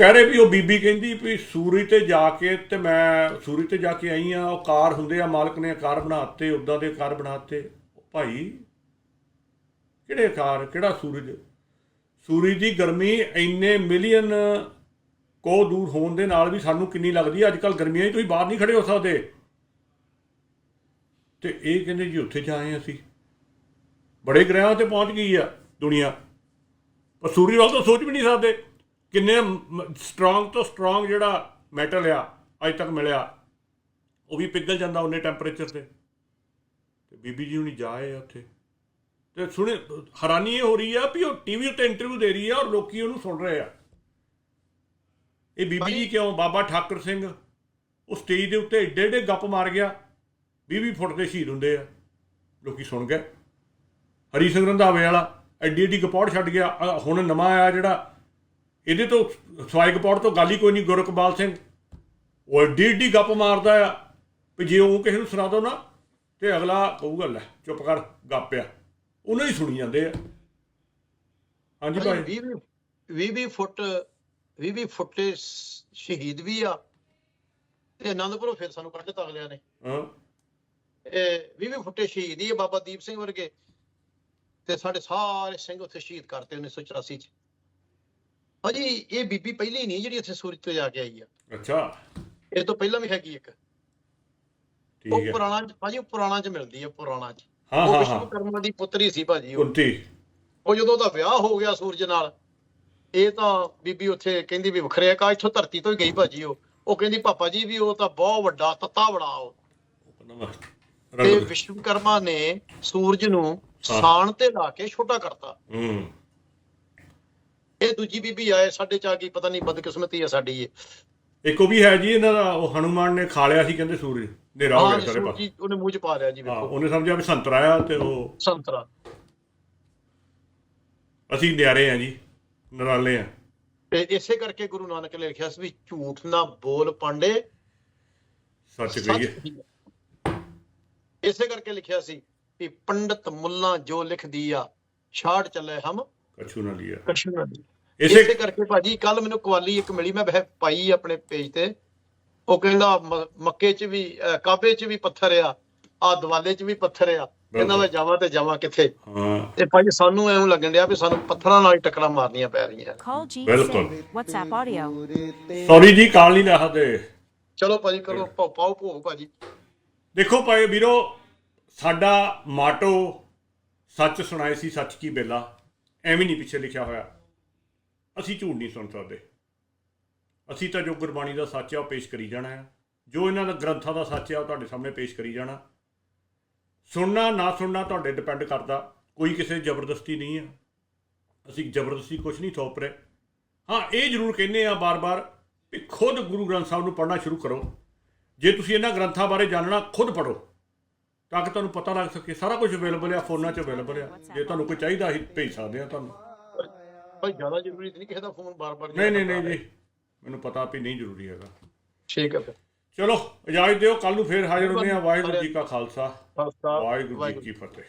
ਕਹਿ ਰਹੇ ਵੀ ਉਹ ਬੀਬੀ ਕਹਿੰਦੀ ਵੀ ਸੂਰੀ ਤੇ ਜਾ ਕੇ ਤੇ ਮੈਂ ਸੂਰੀ ਤੇ ਜਾ ਕੇ ਆਈ ਆ ਉਹ ਕਾਰ ਹੁੰਦੇ ਆ, ਮਾਲਕ ਨੇ ਕਾਰ ਬਣਾਤੇ ਉਦਾਂ ਦੇ ਕਾਰ ਬਣਾਤੇ। ਭਾਈ, ਕਿਹੜੇ ਕਾਰ, ਕਿਹੜਾ ਸੂਰਜ ਸੂਰਜ ਦੀ ਗਰਮੀ ਇੰਨੇ ਮਿਲੀਅਨ ਕੋ ਦੂਰ ਹੋਣ ਦੇ ਨਾਲ ਵੀ ਸਾਨੂੰ ਕਿੰਨੀ ਲੱਗਦੀ ਹੈ ਅੱਜ ਕੱਲ ਗਰਮੀਆਂ 'ਚ ਤੁਸੀਂ ਬਾਹਰ ਨਹੀਂ ਖੜੇ ਹੋ ਸਕਦੇ। ਤੇ ਇਹ ਕਹਿੰਦੇ ਜੀ ਉੱਥੇ ਜਾਏ ਅਸੀਂ। ਬੜੇ ਗ੍ਰਹਿਾਂ ਤੇ ਪਹੁੰਚ ਗਈ ਆ ਦੁਨੀਆ। ਪਰ ਸੂਰਜ ਵੱਲ ਤਾਂ ਸੋਚ ਵੀ ਨਹੀਂ ਸਕਦੇ। ਕਿੰਨੇ ਸਟਰੋਂਗ ਤੋਂ ਸਟਰੋਂਗ ਜਿਹੜਾ ਮੈਟਲ ਆ ਅੱਜ ਤੱਕ ਮਿਲਿਆ ਉਹ ਵੀ ਪਿਘਲ ਜਾਂਦਾ ਉਹਨੇ ਟੈਂਪਰੇਚਰ ਤੇ। ਤੇ ਬੀਬੀ ਜੀ ਹੁਣੀ ਜਾਏ ਆ ਉੱਥੇ। ਤੇ ਸੁਣੇ ਹੈਰਾਨੀ ਇਹ ਹੋ ਰਹੀ ਆ ਵੀ ਉਹ ਟੀਵੀ ਉੱਤੇ ਇੰਟਰਵਿਊ ਦੇ ਰਹੀ ਆ ਔਰ ਲੋਕੀ ਉਹਨੂੰ ਸੁਣ ਰਹੇ ਆ। ਇਹ ਬੀਬੀ ਜੀ ਕਿਉਂ? ਬਾਬਾ ਠਾਕਰ ਸਿੰਘ ਉਹ ਸਟੇਜ ਦੇ ਉੱਤੇ ਏਡੇ ਏਡੇ ਗੱਪ ਮਾਰ ਗਿਆ। 20 ਫੁੱਟ ਦੇ ਸ਼ਹੀਦ ਹੁੰਦੇ ਆ। ਲੋਕੀ ਸੁਣ ਗਏ। ਹਰੀ ਸਿੰਘ ਰੰਧਾਵੇ ਵਾਲਾ ਐਡੀ ਐਡੀ ਗਪੌੜ ਛੱਡ ਗਿਆ। ਹੁਣ ਨਵਾਂ ਆਇਆ ਜਿਹੜਾ ਇਹਦੇ ਤੋਂ ਸਵਾਈ ਗਪੌੜ ਤੋਂ ਗੱਲ ਹੀ ਕੋਈ ਨਹੀਂ ਗੁਰਕਬਾਲ ਸਿੰਘ। ਉਹ ਐਡੀ ਐਡੀ ਗੱਪ ਮਾਰਦਾ ਆ ਵੀ ਜੇ ਉਹ ਕਿਸੇ ਨੂੰ ਸੁਣਾ ਦੋ ਨਾ ਤੇ ਅਗਲਾ ਕਹੂਗਾ ਲੈ ਚੁੱਪ ਕਰ ਗੱਪ ਆ। ਉਹਨੂੰ ਹੀ ਸੁਣੀ ਜਾਂਦੇ ਆ। ਹਾਂਜੀ ਭਾਈ। 20 20 20 ਫੁੱਟ 20 20 ਫੁੱਟੇ ਸ਼ਹੀਦ ਵੀ ਆ। ਤੇ ਆਨੰਦਪੁਰੋਂ ਫਿਰ ਸਾਨੂੰ ਕੱਢ ਤਾ ਅਗਲਿਆਂ ਨੇ। ਹਾਂ। ਇਹ 20 20 ਫੁੱਟੇ ਸ਼ਹੀਦ ਹੀ ਆ ਬਾਬਾ ਦੀਪ ਸਿੰਘ ਵਰਗੇ। ਤੇ ਸਾਡੇ ਸਾਰੇ ਸਿੰਘ ਉੱਥੇ ਸ਼ਹੀਦ ਕਰਤੇ 1984 ਚ। ਹਾਂਜੀ ਇਹ ਬੀਬੀ ਪਹਿਲੀ ਨਹੀਂ ਜਿਹੜੀ ਇੱਥੇ ਸੂਰਜ ਤੋਂ ਜਾ ਕੇ ਆਈ ਆ। ਅੱਛਾ। ਇਹ ਤੋਂ ਪਹਿਲਾਂ ਵੀ ਹੈਗੀ ਇੱਕ। ਠੀਕ ਉਹ ਹੈ। ਪੁਰਾਣਾ ਚ- ਭਾਜੀ ਉਹ ਪੁਰਾਣਾ ਚ ਮਿਲਦੀ ਆ ਪੁਰਾਣਾ ਚ। ਹਾਂ ਉਹ ਹਾਂ ਹਾਂ। ਵਿਸ਼ਵਕਰਮਾ ਦੀ ਪੁੱਤਰੀ ਸੀ ਭਾਜੀ ਉਹ। ਕੁੰਤੀ ਉਹ ਜਦੋਂ ਉਹਦਾ ਵਿਆਹ ਹੋ ਗਿਆ ਸੂਰਜ ਨਾਲ ਇਹ ਤਾਂ ਬੀਬੀ ਉੱਥੇ ਕਹਿੰਦੀ ਵੀ ਵਖਰਿਆ ਕਾ ਇੱਥੋਂ ਧਰਤੀ ਤੋਂ ਹੀ ਗਈ ਭਾਜੀ ਉਹ। ਉਹ ਕਹਿੰਦੀ ਪਾਪਾ ਜੀ ਵੀ ਉਹ ਤਾਂ ਬਹੁਤ ਵੱਡਾ ਤੱਤਾ ਬੜਾ ਉਹ। ਤੇ ਰੰਗ ਵਿਸ਼ਵਕਰਮਾ ਨੇ ਸੂਰਜ ਨੂੰ। ਸਾਣ ਤੇ ਲਾ ਕੇ ਛੋਟਾ ਕਰਤਾ। ਹੂੰ। ਇਹ ਦੂਜੀ ਬੀਬੀ ਆਏ ਸਾਡੇ ਚ ਆ ਗਈ ਪਤਾ ਨਹੀਂ ਬਦਕਿਸਮਤੀ ਆ ਸਾਡੀ ਇਹ। ਇੱਕ ਉਹ ਵੀ ਹੈ ਜੀ ਇਹਨਾਂ ਦਾ ਉਹ ਹਨੂਮਾਨ ਨੇ ਖਾ ਲਿਆ ਸੀ ਕਹਿੰਦੇ ਸੂਰਜ ਹਨੇਰਾ ਹੋ ਹਾਂ ਗਿਆ ਸਾਰੇ ਪਾਸੇ ਉਹਨੇ ਮੂੰਹ ਚ ਪਾ ਲਿਆ ਜੀ ਹਾਂ ਵੇਖੋ। ਉਹਨੇ ਸਮਝਿਆ ਵੀ ਸੰਤਰਾ ਆ ਤੇ ਉਹ ਸੰਤਰਾ। ਅਸੀਂ ਨਿਆਰੇ ਆ ਜੀ ਨਰਾਲੇ ਆ। ਤੇ ਇਸੇ ਕਰਕੇ ਗੁਰੂ ਨਾਨਕ ਨੇ ਲਿਖਿਆ ਸੀ ਵੀ ਝੂਠ ਨਾ ਬੋਲ ਪਾਂਡੇ। ਸੱਚ ਸੱਚ ਕਹੀਏ ਕਹੀਏ। ਇਸੇ ਕਰਕੇ ਲਿਖਿਆ ਸੀ ਵੀ ਪੰਡਤ ਮੁੱਲਾ ਜੋ ਲਿਖਦੀ ਆ ਛਾੜ ਚੱਲੇ ਹਮ ਕਛੂ ਨਾ ਲਿਆ ਕਛੂ ਨਾ ਦੀ ਇਸੇ ਇਸੇ ਕਰਕੇ ਭਾਜੀ ਕੱਲ ਮੈਨੂੰ ਕਵਾਲੀ ਇੱਕ ਮਿਲੀ ਮੈਂ ਵੈਸੇ ਪਾਈ ਆਪਣੇ ਪੇਜ ਤੇ। ਉਹ ਕਹਿੰਦਾ ਮੱਕੇ 'ਚ ਵੀ ਕਾਬੇ 'ਚ ਵੀ ਪੱਥਰ ਆ ਆ ਦਵਾਲੇ 'ਚ ਵੀ ਪੱਥਰ ਆ। ਕਹਿੰਦਾ ਮੈਂ ਜਾਵਾਂ ਤੇ ਜਾਵਾਂ ਕਿੱਥੇ? ਹਾਂ। ਤੇ ਭਾਜੀ ਸਾਨੂੰ ਐਂ ਲੱਗਣ ਡਿਆ ਵੀ ਸਾਨੂੰ ਪੱਥਰਾਂ ਨਾਲ ਹੀ ਟੱਕਰਾਂ ਮਾਰਨੀਆਂ ਪੈ ਰਹੀਆਂ. Sim. WhatsApp audio. ਸੌਰੀ ਜੀ ਕਾਲ ਨਹੀਂ ਲਾ ਸਕਦੇ ਚਲੋ ਭਾਜੀ ਕਰੋ ਪਾਓ ਪਾਓ ਭੋਗ ਭਾਜੀ। ਦੇਖੋ ਭਾਈ ਵੀਰੋ ਸਾਡਾ ਮਾਟੋ ਸੱਚ ਸੁਣਾਏ ਸੀ ਸੱਚ ਕੀ ਬੇਲਾ। ਐਵੇਂ ਨਹੀਂ ਪਿੱਛੇ ਲਿਖਿਆ ਹੋਇਆ। ਅਸੀਂ ਝੂਠ ਨਹੀਂ ਸੁਣ ਸਕਦੇ। ਅਸੀਂ ਤਾਂ ਜੋ ਗੁਰਬਾਣੀ ਦਾ ਸੱਚ ਆ, ਉਹ ਪੇਸ਼ ਕਰੀ ਜਾਣਾ ਹੈ ਜੋ ਇਹਨਾਂ ਦਾ ਗ੍ਰੰਥਾਂ ਦਾ ਸੱਚ ਆ, ਉਹ ਤੁਹਾਡੇ ਸਾਹਮਣੇ ਪੇਸ਼ ਕਰੀ ਜਾਣਾ। ਸੁਣਨਾ, ਨਾ ਸੁਣਨਾ ਤੁਹਾਡੇ ਡਿਪੈਂਡ ਕਰਦਾ। ਕੋਈ ਕਿਸੇ ਜ਼ਬਰਦਸਤੀ ਨਹੀਂ ਆ। ਅਸੀਂ ਜ਼ਬਰਦਸਤੀ ਕੁਝ ਨਹੀਂ ਥੋਪ ਰਹੇ। ਹਾਂ, ਇਹ ਜ਼ਰੂਰ ਕਹਿੰਦੇ ਆ ਬਾਰ-ਬਾਰ ਵੀ ਖੁਦ ਗੁਰੂ ਗ੍ਰੰਥ ਸਾਹਿਬ ਨੂੰ ਪੜ੍ਹਨਾ ਸ਼ੁਰੂ ਕਰੋ। ਜੇ ਤੁਸੀਂ ਇਹਨਾਂ ਗ੍ਰੰਥਾਂ ਬਾਰੇ ਜਾਣਨਾ, ਖੁਦ ਪੜ੍ਹੋ। ਤਾਂ ਕਿ ਤੁਹਾਨੂੰ ਪਤਾ ਲੱਗ ਸਕੇ ਸਾਰਾ ਕੁਝ ਅਵੇਲੇਬਲ ਆ ਫੋਨਾਂ 'ਚ ਅਵੇਲੇਬਲ ਆ। ਜੇ ਤੁਹਾਨੂੰ ਕੋਈ ਚਾਹੀਦਾ ਅਸੀਂ ਭੇਜ ਸਕਦੇ ਆ ਤੁਹਾਨੂੰ। ਭਾਈ ਜ਼ਿਆਦਾ ਜ਼ਰੂਰੀ ਨਹੀਂ ਕਿਸੇ ਦਾ ਫੋਨ ਬਾਰ-ਬਾਰ ਨਹੀਂ ਨਹੀਂ ਨਹੀਂ ਜੀ। ਮੈਨੂੰ ਪਤਾ ਵੀ ਨਹੀਂ ਜ਼ਰੂਰੀ ਹੈਗਾ। ਠੀਕ ਹੈ ਫਿਰ। ਚਲੋ ਇਜਾਜ਼ਤ ਦਿਓ ਕੱਲ ਨੂੰ ਫੇਰ ਹਾਜ਼ਰ ਹੁੰਦੇ ਆ ਵਾਹਿਗੁਰੂ ਜੀ ਕਾ ਖਾਲਸਾ। ਖਾਲਸਾ। ਵਾਹਿਗੁਰੂ ਜੀ ਕੀ ਫਤਿਹ।